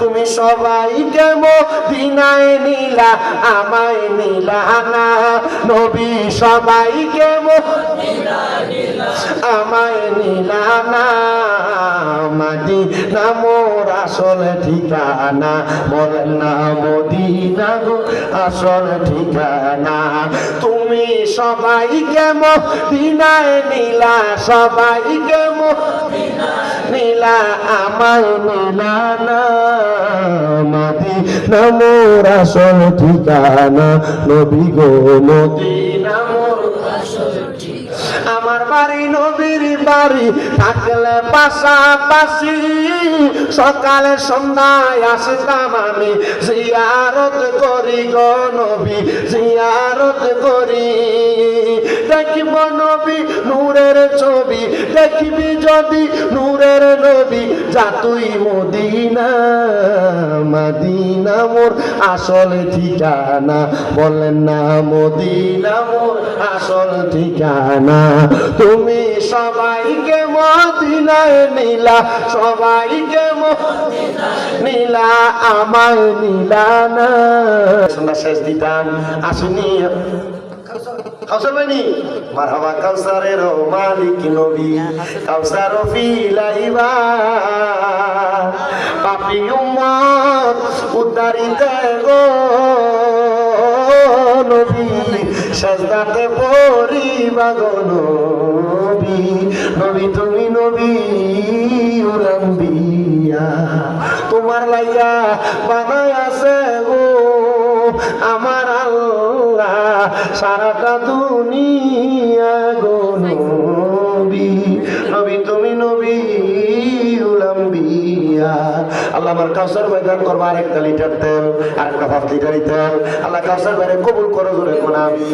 তুমি সবাই সবাইকে মদিনায় নীলা, আমায় নীলা না। নবী সবাইকে আমায় নীলা না। মাদিনা মোর আসল ঠিকানা, বলেন না মদিনা গো আসল ঠিকানা। তুমি সবাই সবাইকে মদিনায় নিলা সবাইকে মদিনায় নীলা আমার নীলা না মদিনা মোর আসল ঠিকানা, নবী গো আমার বাড়ি নবীর বাড়ি থাকলে পাশাপাশি সকালে সন্ধ্যায় আসতাম আমি। জিয়ারত করি গো নবী, জিয়ারত করি। নবী নূরের ছবি, দেখিবি যদি নূরের যা তুই মদিনা মদিনা মোর আসল ঠিকানা। বলেন না, মদিনা মোর আসল ঠিকানা। তুমি সবাইকে মদিনায় নিলা সবাইকে নীলা আমায় নীলা না। শেষ দিতাম। আসুনি কাউসার বানি মারহাবা কাউসারের মালিক নবী। কাউসার ফিলাইবা পাপি উম্মত উদ্ধারিতে গো নবী। সাজদাতে পরিবা গো নবী। নবী তুমি নবী উলাম্বিয়া তোমার লাইয়া বানায় আছে গো। আমার সারাটা দুনিয়া গো নবী। তুমি নবী আল্লাহ আমার কাউসার ময়দান করব, আরেকটা লিটার তেল, আরেকটা হাফ লিটার তেল। আল্লাহ কাউসার বাইরে কবুল করো জোরে কোন আমি